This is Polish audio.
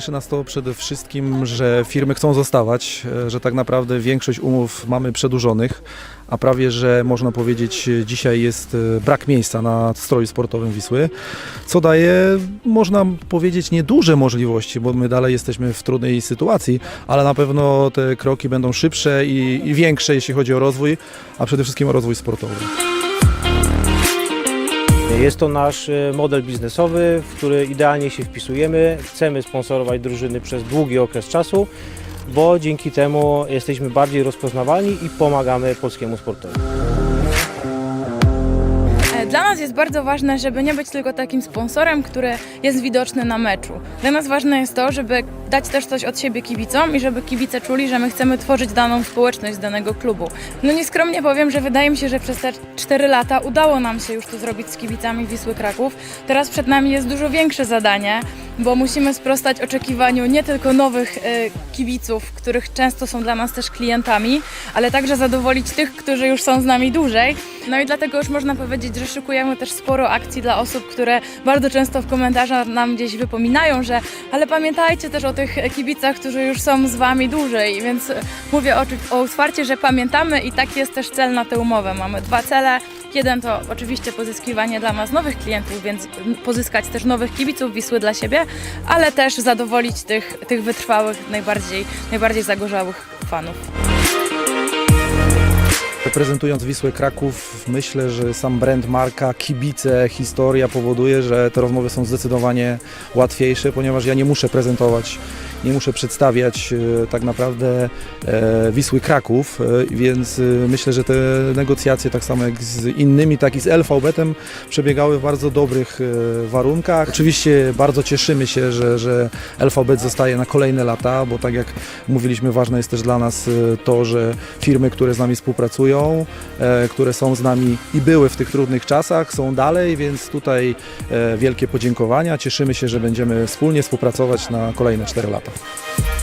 Cieszy nas to przede wszystkim, że firmy chcą zostawać, e, że tak naprawdę większość umów mamy przedłużonych, a prawie, że można powiedzieć dzisiaj jest e, brak miejsca na stroju sportowym Wisły, co daje, można powiedzieć, nieduże możliwości, bo my dalej jesteśmy w trudnej sytuacji, ale na pewno te kroki będą szybsze i, i większe, jeśli chodzi o rozwój, a przede wszystkim o rozwój sportowy. Jest to nasz e, model biznesowy, w który idealnie się wpisujemy. Chcemy sponsorować drużyny przez długi okres czasu, bo dzięki temu jesteśmy bardziej rozpoznawalni i pomagamy polskiemu sportowi. Jest bardzo ważne, żeby nie być tylko takim sponsorem, który jest widoczny na meczu. Dla nas ważne jest to, żeby dać też coś od siebie kibicom i żeby kibice czuli, że my chcemy tworzyć daną społeczność z danego klubu. No nieskromnie powiem, że wydaje mi się, że przez te 4 lata udało nam się już to zrobić z kibicami Wisły Kraków. Teraz przed nami jest dużo większe zadanie, bo musimy sprostać oczekiwaniu nie tylko nowych e, kibiców, których często są dla nas też klientami, ale także zadowolić tych, którzy już są z nami dłużej. No i dlatego już można powiedzieć, że szykujemy też sporo akcji dla osób, które bardzo często w komentarzach nam gdzieś wypominają, że ale pamiętajcie też o tych kibicach, którzy już są z Wami dłużej, więc mówię o, o otwarcie, że pamiętamy i taki jest też cel na tę umowę. Mamy dwa cele. Jeden to oczywiście pozyskiwanie dla nas nowych klientów, więc pozyskać też nowych kibiców Wisły dla siebie, ale też zadowolić tych, tych wytrwałych, najbardziej, najbardziej zagorzałych fanów. Reprezentując Wisłę Kraków, myślę, że sam brand, marka, kibice, historia powoduje, że te rozmowy są zdecydowanie łatwiejsze, ponieważ ja nie muszę prezentować, nie muszę przedstawiać e, tak naprawdę e, Wisły Kraków, e, więc myślę, że te negocjacje tak samo jak z innymi, tak i z LVB-em przebiegały w bardzo dobrych warunkach. Oczywiście bardzo cieszymy się, że, że LVB zostaje na kolejne lata, bo tak jak mówiliśmy, ważne jest też dla nas to, że firmy, które z nami współpracują, które są z nami i były w tych trudnych czasach, są dalej, więc tutaj wielkie podziękowania. Cieszymy się, że będziemy wspólnie współpracować na kolejne 4 lata. Música